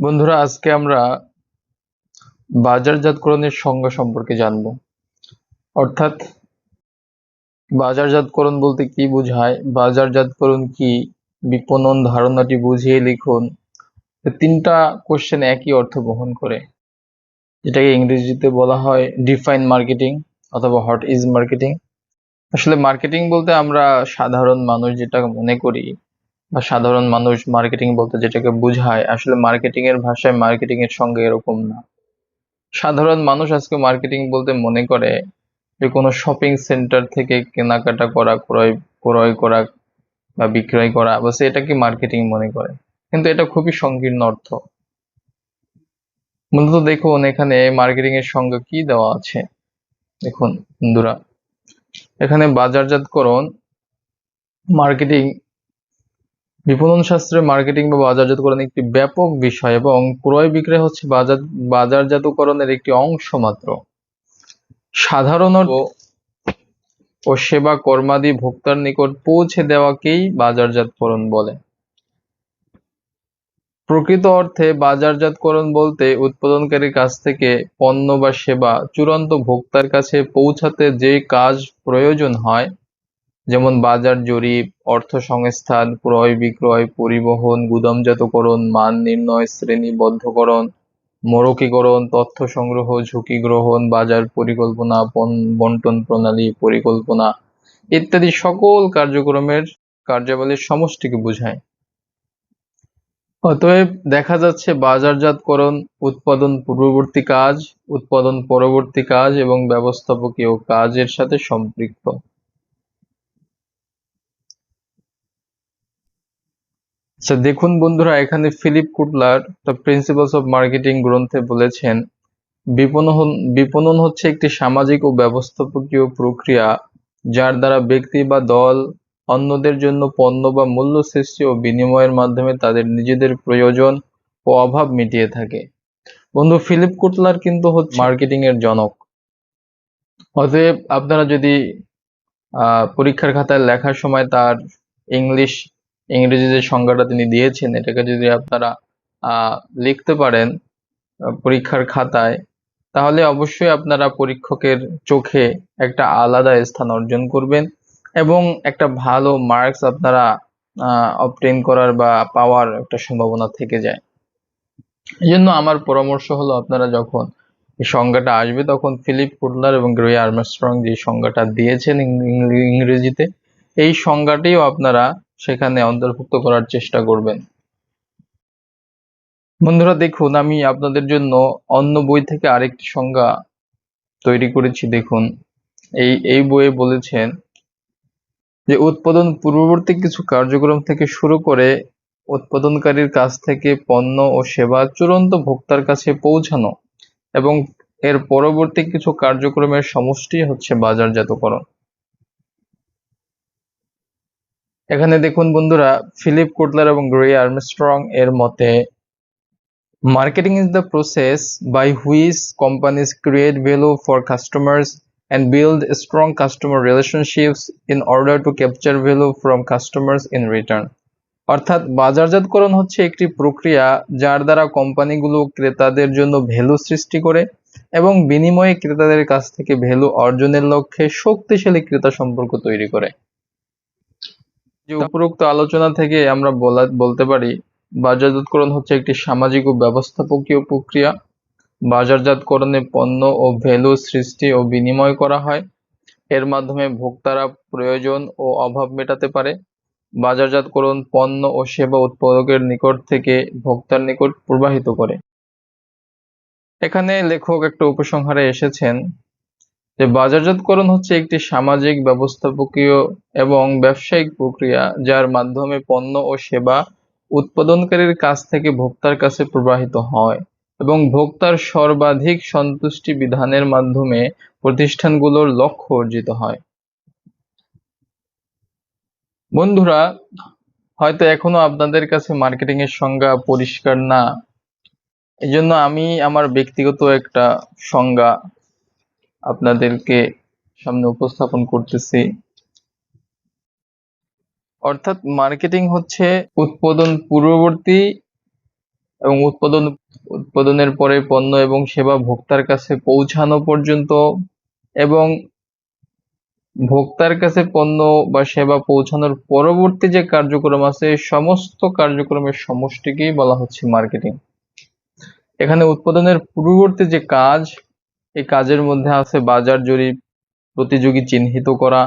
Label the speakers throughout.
Speaker 1: বন্ধুরা, আজকে আমরা বাজারজাতকরণের সংজ্ঞা সম্পর্কে জানব। অর্থাৎ বাজারজাতকরণ বলতে কি বোঝায় বাজারজাতকরণ কি, বিপণন ধারণাটি বুঝিয়ে লিখুন। তিনটা কোশ্চেন একই অর্থ বহন করে। যেটাকে ইংরেজিতে বলা হয় ডিফাইন মার্কেটিং অথবা হোয়াট ইজ মার্কেটিং আসলে মার্কেটিং বলতে আমরা সাধারণ মানুষ যেটা মনে করি বা সাধারণ মানুষ মার্কেটিং বলতে যেটাকে বোঝায়, আসলে মার্কেটিং এর ভাষায় মার্কেটিং এর সঙ্গে এরকম না। সাধারণ মানুষ আজকে মার্কেটিং বলতে মনে করে যে কোনো শপিং সেন্টার থেকে কেনাকাটা করা, ক্রয় ক্রয় করা বা বিক্রয় করা বাস এটাকে মার্কেটিং মনে করে। কিন্তু এটা খুবই সংকীর্ণ অর্থ। মূলত দেখুন, এখানে মার্কেটিং এর সঙ্গে কি দেওয়া আছে? দেখুন, বন্ধুরা, এখানে বাজারজাতকরণ মার্কেটিং বিপণন শাস্ত্রে মার্কেটিং বা বাজারজাতকরণ একটি ব্যাপক বিষয় এবং ক্রয় বিক্রয় হচ্ছে বাজার বাজারজাতকরণের একটি অংশ মাত্র। সাধারণত ও সেবা কর্মাদি ভোক্তার নিকট পৌঁছে দেওয়াকেই বাজারজাতকরণ বলে। প্রকৃত অর্থে বাজারজাতকরণ বলতে উৎপাদনকারীর কাছ থেকে পণ্য বা সেবা চূড়ান্ত ভোক্তার কাছে পৌঁছাতে যে কাজ প্রয়োজন হয় যেমন বাজার, জরিপ, অর্থ সংস্থান, ক্রয়, বিক্রয়, পরিবহন, গুদামজাতকরণ, মান নির্ণয়, শ্রেণীবদ্ধকরণ মোড়কীকরণ তথ্য সংগ্রহ, ঝুঁকি গ্রহণ, বাজার পরিকল্পনা বন্টন প্রণালী, পরিকল্পনা ইত্যাদি সকল কার্যক্রমের কার্যাবলীর সমষ্টিকে বোঝায়। অতএব দেখা যাচ্ছে বাজারজাতকরণ, উৎপাদন পূর্ববর্তী কাজ, উৎপাদন পরবর্তী কাজ এবং ব্যবস্থাপকীয় কাজের সাথে সম্পৃক্ত। আচ্ছা দেখুন বন্ধুরা, এখানে Philip Kotler the principles of marketing গ্রন্থে বলেছেন, বিপণন বিপণন হচ্ছে একটি সামাজিক ও ব্যবস্থাপকীয় প্রক্রিয়া যার দ্বারা ব্যক্তি বা দল অন্যদের জন্য পণ্য বা মূল্য সৃষ্টি ও বিনিময়ের মাধ্যমে তাদের নিজেদের প্রয়োজন ও অভাব মিটিয়ে থাকে। বন্ধু, ফিলিপ কুটলার কিন্তু হচ্ছে মার্কেটিং এর জনক। অতএব আপনারা যদি পরীক্ষার খাতায় লেখার সময় তার ইংলিশ ইংরেজি যে সংজ্ঞাটা তিনি দিয়েছেন, এটাকে যদি আপনারা লিখতে পারেন পরীক্ষার খাতায়, তাহলে অবশ্যই আপনারা পরীক্ষকের চোখে একটা আলাদা স্থান অর্জন করবেন এবং একটা ভালো মার্কস আপনারা অবটেন করার বা পাওয়ার একটা সম্ভাবনা থেকে যায়। এই জন্য আমার পরামর্শ হলো আপনারা যখন এই সংজ্ঞাটা আসবে, তখন ফিলিপ কুডলার এবং গ্রে আর্মস্ট্রং যে সংজ্ঞাটা দিয়েছেন ইংরেজিতে, এই সংজ্ঞাটিও আপনারা সেখানে অন্তর্ভুক্ত করার চেষ্টা করবেন। বন্ধুরা, দেখুন, আমি আপনাদের জন্য অন্য বই থেকে আরেকটি সংজ্ঞা তৈরি করেছি, দেখুন। এই এই বইয়ে বলেছেন যে, উৎপাদন পূর্ববর্তী কিছু কার্যক্রম থেকে শুরু করে উৎপাদনকারীর কাছ থেকে পণ্য ও সেবা চূড়ান্ত ভোক্তার কাছে পৌঁছানো এবং এর পরবর্তী কিছু কার্যক্রমের সমষ্টি হচ্ছে বাজারজাতকরণ। এখানে দেখুন বন্ধুরা, ফিলিপ কোটলার এবং গ্রে আর্মস্ট্রং এর মতে marketing is the process by which companies create value for customers and build strong customer relationships in order to capture value from customers in return. অর্থাৎ বাজারজাতকরণ হচ্ছে একটি প্রক্রিয়া যার দ্বারা কোম্পানিগুলো ক্রেতাদের জন্য ভ্যালু সৃষ্টি করে এবং বিনিময়ে ক্রেতাদের কাছ থেকে ভ্যালু অর্জনের লক্ষ্যে শক্তিশালী ক্রেতা সম্পর্ক তৈরি করে। যে উপরোক্ত আলোচনা থেকে আমরা বলতে পারি বাজারজাতকরণ হচ্ছে একটি সামাজিক ও ব্যবস্থাপকীয় প্রক্রিয়া। বাজারজাতকরণে পণ্য ও ভ্যালু সৃষ্টি ও বিনিময় করা হয়। এর মাধ্যমে ভোক্তারা প্রয়োজন ও অভাব মেটাতে পারে। বাজারজাতকরণ পণ্য ও সেবা উৎপাদকের নিকট থেকে ভোক্তার নিকট প্রবাহিত করে। এখানে লেখক একটা উপসংহারে এসেছেন যে বাজারজাতকরণ হচ্ছে একটি সামাজিক, ব্যবস্থাপকীয় এবং ব্যবসায়িক প্রক্রিয়া, যার মাধ্যমে পণ্য ও সেবা উৎপাদনকারীর কাছ থেকে ভোক্তার কাছে প্রবাহিত হয় এবং ভোক্তার সর্বাধিক সন্তুষ্টি বিধানের মাধ্যমে প্রতিষ্ঠানগুলোর লক্ষ্য অর্জিত হয়। বন্ধুরা, হয়তো এখনও আপনাদের কাছে মার্কেটিং এর সংজ্ঞা পরিষ্কার না এই জন্য আমি আমার ব্যক্তিগত একটা সংজ্ঞা আপনাদেরকে সামনে উপস্থাপন করতেছি। অর্থাৎ মার্কেটিং হচ্ছে উৎপাদন পূর্ববর্তী এবং উৎপাদন, উৎপাদনের পরে পণ্য এবং সেবা ভোক্তার কাছে পৌঁছানো পর্যন্ত এবং ভোক্তার কাছে পণ্য বা সেবা পৌঁছানোর পরবর্তী যে কার্যক্রম আছে সমস্ত কার্যক্রমের সমষ্টিকেই বলা হচ্ছে মার্কেটিং। এখানে উৎপাদনের পূর্ববর্তী যে কাজ এই কাজের মধ্যে আছে বাজার জরিপ, প্রতিযোগী চিহ্নিত করা,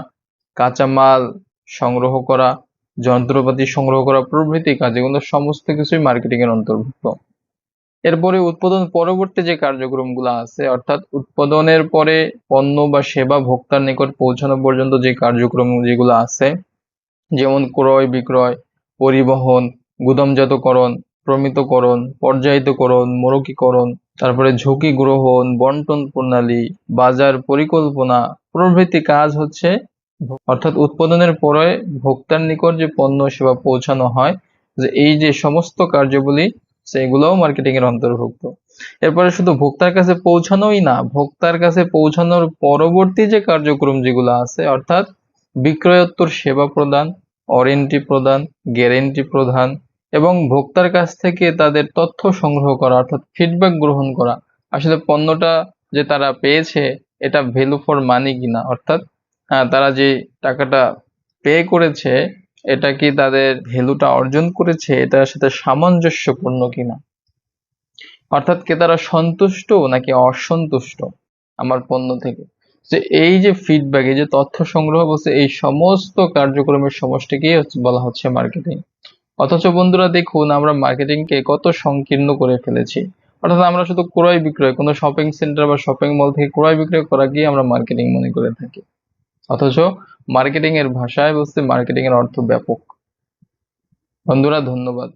Speaker 1: কাঁচামাল সংগ্রহ করা, যন্ত্রপাতি সংগ্রহ করা প্রভৃতি কাজ, এগুলো সমস্ত কিছুই মার্কেটিং এর অন্তর্ভুক্ত। এরপরে উৎপাদন পরবর্তী যে কার্যক্রমগুলো আছে, অর্থাৎ উৎপাদনের পরে পণ্য বা সেবা ভোক্তার নিকট পৌঁছানো পর্যন্ত যে কার্যক্রম যেগুলো আছে, যেমন ক্রয় বিক্রয়, পরিবহন, গুদামজাতকরণ, প্রমিতকরণ, পর্যায়িতকরণ মোড়কীকরণ তারপরে ঝুঁকি গ্রহণ, বন্টন প্রণালী, বাজার পরিকল্পনা, প্রভৃতি কাজ হচ্ছে অর্থাৎ উৎপাদনের পরে ভোক্তার নিকট যে পণ্য সেবা পৌঁছানো হয়, যে এই যে সমস্ত কার্যগুলি, সেগুলোও মার্কেটিং এর অন্তর্ভুক্ত। এরপরে শুধু ভোক্তার কাছে পৌঁছানোই না, ভোক্তার কাছে পৌঁছানোর পরবর্তী যে কার্যক্রম যেগুলো আছে, অর্থাৎ বিক্রয়োত্তর সেবা প্রদান, ওয়ারেন্টি প্রদান, গ্যারেন্টি প্রদান এবং ভোক্তার কাছ থেকে তাদের তথ্য সংগ্রহ করা, অর্থাৎ ফিডব্যাক গ্রহণ করা। আসলে পণ্যটা যে তারা পেয়েছে, এটা ভ্যালু ফর মানি কিনা, অর্থাৎ তারা যে টাকাটা পে করেছে, এটা কি তাদের ভ্যালুটা অর্জন করেছে, এটার সাথে সামঞ্জস্যপূর্ণ কিনা? অর্থাৎ কে তারা সন্তুষ্ট নাকি অসন্তুষ্ট আমার পণ্য থেকে? যে এই যে ফিডব্যাক এই যে তথ্য সংগ্রহ বলছে, এই সমস্ত কার্যক্রমের সমষ্টিকেই বলা হচ্ছে মার্কেটিং অথচ বন্ধুরা দেখুন, আমরা মার্কেটিংকে কত সংকীর্ণ করে ফেলেছি। অর্থাৎ আমরা শুধু ক্রয় বিক্রয়, কোনো শপিং সেন্টার বা শপিং মল থেকে ক্রয় বিক্রয় করা গিয়ে আমরা মার্কেটিং মনে করে থাকি। অথচ মার্কেটিং এর ভাষায় বলছে মার্কেটিং এর অর্থ ব্যাপক। বন্ধুরা, ধন্যবাদ।